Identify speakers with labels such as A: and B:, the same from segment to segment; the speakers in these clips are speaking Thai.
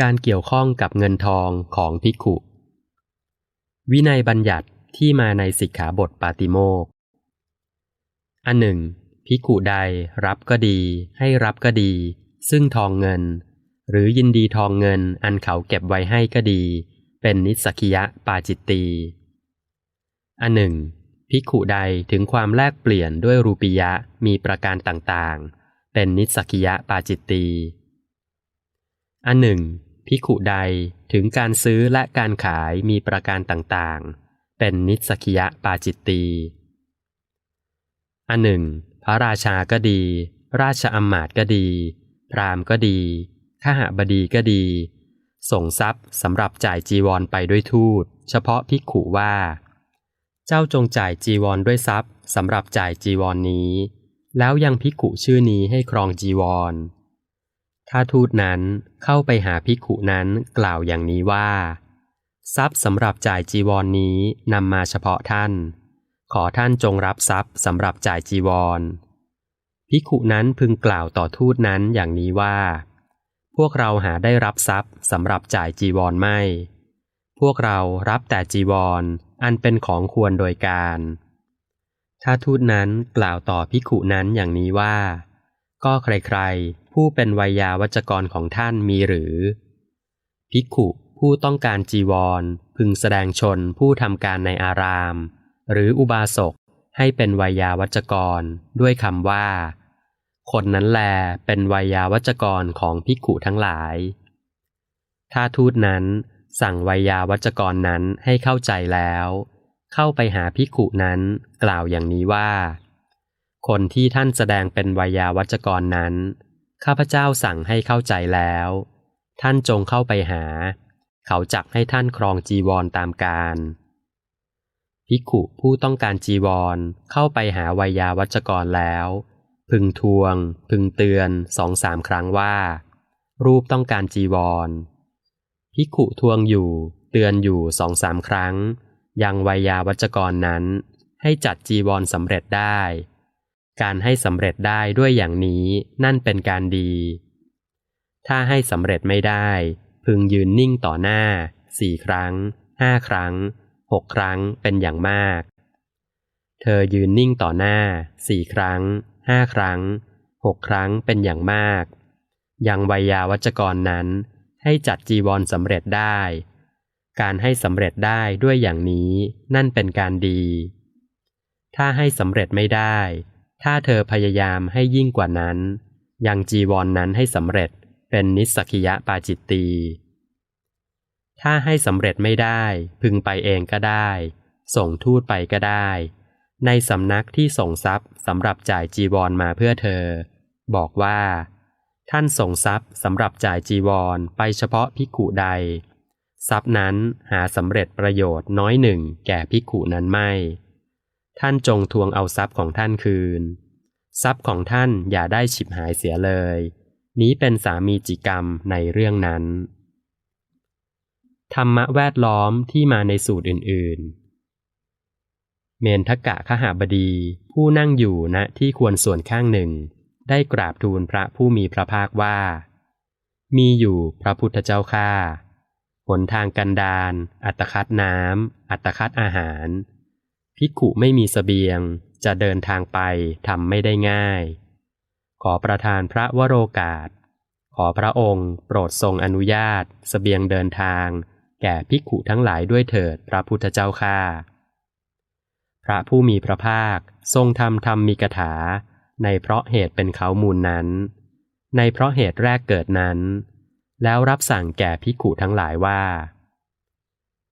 A: การเกี่ยวข้องกับเงินทองของภิกขุ วินัยบัญญัติที่มาในสิกขาบทปาติโมกอันหนึ่งภิกขุใดรับก็ดี ให้รับก็ดี ซึ่งทองเงิน หรือยินดีทองเงินอันเขาเก็บไว้ให้ก็ดี เป็นนิสกิยะปาจิตตีอันหนึ่งภิกขุใดถึงความแลกเปลี่ยนด้วยรูปียะมีประการต่างๆ เป็นนิสกิยะปาจิตตี อันหนึ่งภิขุใดถึงการซื้อและการขายมีประการต่างๆ เป็นนิสกิยะปาจิตตีอันหนึ่ง พระราชาก็ดี ราชอำมาตย์ก็ดี พราหมณ์ก็ดีข้าหบดีก็ดี ส่งทรัพย์สำหรับจ่ายจีวรไปด้วยทูต เฉพาะภิกขุว่า เจ้าจงจ่ายจีวรด้วยทรัพย์สำหรับจ่ายจีวรนนี้ แล้วยังภิกขุชื่อนี้ให้ครองจีวร ถ้าทูตนั้นเข้าไปหาภิกขุนั้นกล่าวอย่างนี้ว่า ทรัพย์สำหรับจ่ายจีวรนนี้นำมาเฉพาะท่าน ขอท่านจงรับทรัพย์สำหรับจ่ายจีวรภิกขุนั้นพึงกล่าวต่อทูตนั้นอย่างนี้ว่า พวกเราหาได้รับทรัพย์สำหรับจ่ายจีวรไม่ พวกเรารับแต่จีวรออันเป็นของควรโดยการ ถ้าทูตนั้นกล่าวต่อภิกขุนั้นอย่างนี้ว่า ก็ใคร ผู้เป็นวัยาวัจกรของท่านมีหรือ ภิกขุผู้ต้องการจีวร พึงแสดงชนผู้ทำการในอาราม หรืออุบาสกให้เป็นวัยาวัจกรด้วยคำว่า คนนั้นแลเป็นวัยาวัจกรของภิกขุทั้งหลาย ถ้าทูตนั้นสั่งวัยาวัจกรนั้นให้เข้าใจแล้ว เข้าไปหาภิกขุนั้นกล่าวอย่างนี้ว่า คนที่ท่านแสดงเป็นวัยาวัจกรนั้น ข้าพเจ้าสั่งให้เข้าใจแล้ว ท่านจงเข้าไปหา เขาจักให้ท่านครองจีวรตามการภิกขุผู้ต้องการจีวรเข้าไปหาวยาวัจกรแล้ว พึงทวง พึงเตือนสองสามครั้งว่า รูปต้องการจีวรภิกขุทวงอยู่ เตือนอยู่สองสามครั้ง ยังวยาวัจกรนั้น ให้จัดจีวรสำเร็จได้ การให้สำเร็จได้ด้วยอย่างนี้นั่นเป็นการดี ถ้าให้สำเร็จไม่ได้ พึงยืนนิ่งต่อหน้าสี่ครั้งห้าครั้งหกครั้งเป็นอย่างมาก เธอยืนนิ่งต่อหน้าสี่ครั้งห้าครั้งหกครั้งเป็นอย่างมาก ยังวัยาวัจกรนั้นให้จัดจีวรสำเร็จได้ การให้สำเร็จได้ด้วยอย่างนี้นั่นเป็นการดี ถ้าให้สำเร็จไม่ได้ ถ้าเธอพยายามให้ยิ่งกว่านั้น ยังจีวรนนั้นให้สำเร็จเป็นนิสกิยะปาจิตตี ถ้าให้สำเร็จไม่ได้ พึงไปเองก็ได้ ส่งทูตไปก็ได้ ในสำนักที่ส่งทรัพย์สำหรับจ่ายจีวรมาเพื่อเธอ บอกว่า ท่านส่งทรัพย์สำหรับจ่ายจีวรไปเฉพาะพิกุใด ทรัพย์นั้นหาสำเร็จประโยชน์น้อยหนึ่งแก่พิกุนั้นไม่ ท่านจงทวงเอาทรัพย์ของท่านคืน ทรัพย์ของท่านอย่าได้ฉิบหายเสียเลย นี้เป็นสามีจิกรรมในเรื่องนั้น ธรรมะแวดล้อมที่มาในสูตรอื่นๆ เมนทกะขหาบดีผู้นั่งอยู่ณที่ควรส่วนข้างหนึ่ง ได้กราบทูลพระผู้มีพระภาคว่า มีอยู่พระพุทธเจ้าข้าหนทางกันดานอัตคัดน้ำ อัตคัดอาหาร ภิกขุไม่มีสเสบียง จะเดินทางไปทำไม่ได้ง่าย ขอประทานพระวโรกาส ขอพระองค์โปรดทรงอนุญาตสเสบียงเดินทาง แก่ภิกขุทั้งหลายด้วยเถิดพระพุทธเจ้าข้าพระผู้มีพระภาคทรงทำธรรมมีกถา ในเพราะเหตุเป็นเขามูลนั้น ในเพราะเหตุแรกเกิดนั้น แล้วรับสั่งแก่ภิกขุทั้งหลายว่า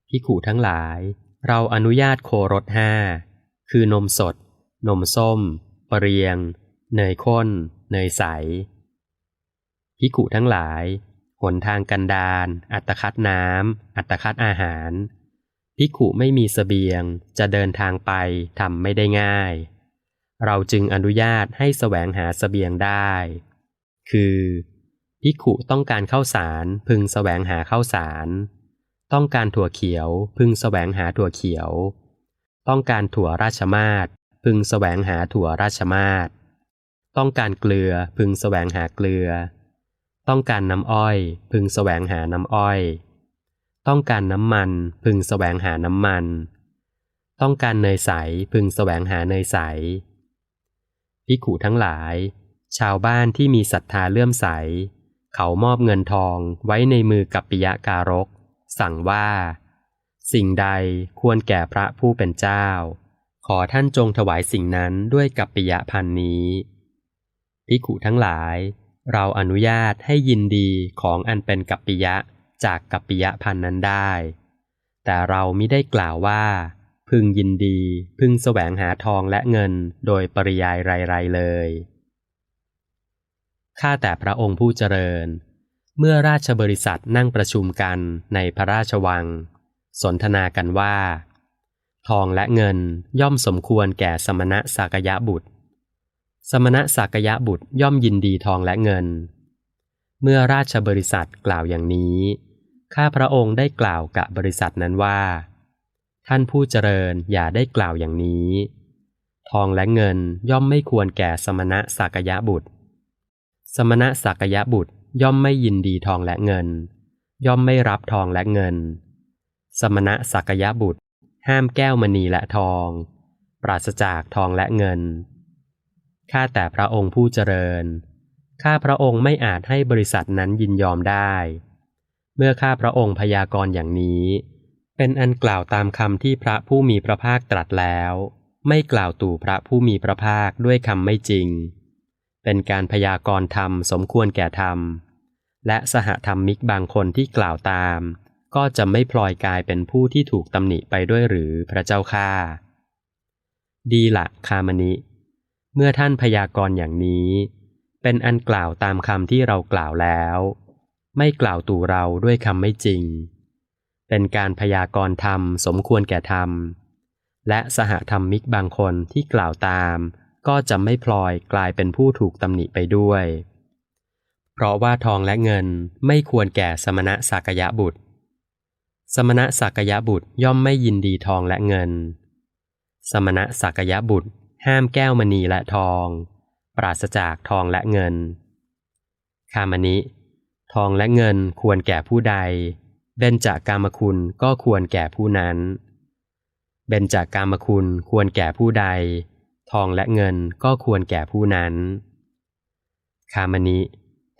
A: ภิกขุทั้งหลาย เราอนุญาตโครสห้าคือนมสด นมส้มปรเรียง เนยข้น เนยใสพิขุทั้งหลาย หนทางกันดานอัตคัดน้ำ อัตคัดอาหารพิขุไม่มีสเสบียงจะเดินทางไปทำไม่ได้ง่าย เราจึงอนุญาตให้แสวงหาสเสบียงได้ คือพิขุต้องการเข้าสารพึงแสวงหาเข้าสาร ต้องการถั่วเขียว พึงแสวงหาถั่วเขียว ต้องการถั่วราชมาศพึงแสวงหาถั่วราชมาศต้องการเกลือพึงแสวงหาเกลือ ต้องการน้ำอ้อย พึงแสวงหาน้ำอ้อย ต้องการน้ำมัน พึงแสวงหาน้ำมัน ต้องการเนยใส พึงแสวงหาเนยใสภิกขุทั้งหลาย ชาวบ้านที่มีศรัทธาเลื่อมใส เขามอบเงินทองไว้ในมือกัปปิยะการก สั่งว่า สิ่งใดควรแก่พระผู้เป็นเจ้า ขอท่านจงถวายสิ่งนั้นด้วยกัปปิยะพันนี้ภิกขุทั้งหลาย เราอนุญาตให้ยินดีของอันเป็นกัปปิยะจากกัปปิยะพันนั้นได้ แต่เรามิได้กล่าวว่า พึงยินดีพึงแสวงหาทองและเงินโดยปริยายไรๆเลยข้าแต่พระองค์ผู้เจริญ เมื่อราชบริษัทนั่งประชุมกันในพระราชวัง สนทนากันว่า ทองและเงินย่อมสมควรแก่สมณะสากยะบุตร สมณะสากยะบุตรย่อมยินดีทองและเงิน เมื่อราชบริษัทกล่าวอย่างนี้ ข้าพระองค์ได้กล่าวกับบริษัทนั้นว่า ท่านผู้เจริญอย่าได้กล่าวอย่างนี้ ทองและเงินย่อมไม่ควรแก่สมณะสากยะบุตร สมณะสากยะบุตร ย่อมไม่ยินดีทองและเงิน ย่อมไม่รับทองและเงิน สมณะสากยะบุตร ห้ามแก้วมณีและทอง ปราศจากทองและเงิน ข้าแต่พระองค์ผู้เจริญ ข้าพระองค์ไม่อาจให้บริษัทนั้นยินยอมได้ เมื่อข้าพระองค์พยากรณ์อย่างนี้ เป็นอันกล่าวตามคำที่พระผู้มีพระภาคตรัสแล้ว ไม่กล่าวตู่พระผู้มีพระภาคด้วยคำไม่จริง เป็นการพยากรณ์ธรรมสมควรแก่ธรรม และสหธรรมมิกบางคนที่กล่าวตาม ก็จะไม่พลอยกลายเป็นผู้ที่ถูกตำหนิไปด้วยหรือพระเจ้าข้าดีละคามณิเมื่อท่านพยากรณ์อย่างนี้ เป็นอันกล่าวตามคำที่เรากล่าวแล้ว ไม่กล่าวตู่เราด้วยคำไม่จริง เป็นการพยากรณ์ธรรมสมควรแก่ธรรม และสหธรรมมิกบางคนที่กล่าวตาม ก็จะไม่พลอยกลายเป็นผู้ถูกตำหนิไปด้วย เพราะว่าทองและเงินไม่ควรแก่สมณะสักยะบุตร สมณะสักยะบุตรย่อมไม่ยินดีทองและเงิน สมณะสักยะบุตรห้ามแก้วมณีและทอง ปราศจากทองและเงิน คามณิทองและเงินควรแก่ผู้ใด เบญจากกามคุณก็ควรแก่ผู้นั้น เบญจากามคุณควรแก่ผู้ใด ทองและเงินก็ควรแก่ผู้นั้น คามณิ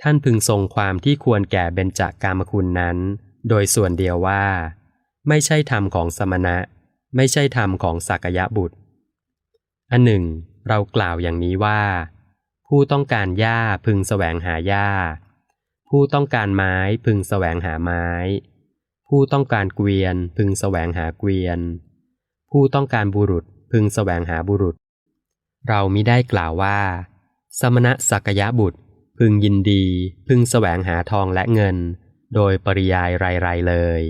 A: ท่านพึงทรงความที่ควรแก่เบญจากามคุณนั้น โดยส่วนเดียวว่า ไม่ใช่ธรรมของสมณะ ไม่ใช่ธรรมของสักยะบุตร อันหนึ่ง เรากล่าวอย่างนี้ว่า ผู้ต้องการหญ้าพึงแสวงหาหญ้า ผู้ต้องการไม้พึงแสวงหาไม้ ผู้ต้องการเกวียนพึงแสวงหาเกวียน ผู้ต้องการบุรุษพึงแสวงหาบุรุษ เรามิได้กล่าวว่า สมณะสักยะบุตร พึงยินดี พึงแสวงหาทองและเงิน โดยปริยายไรๆเลย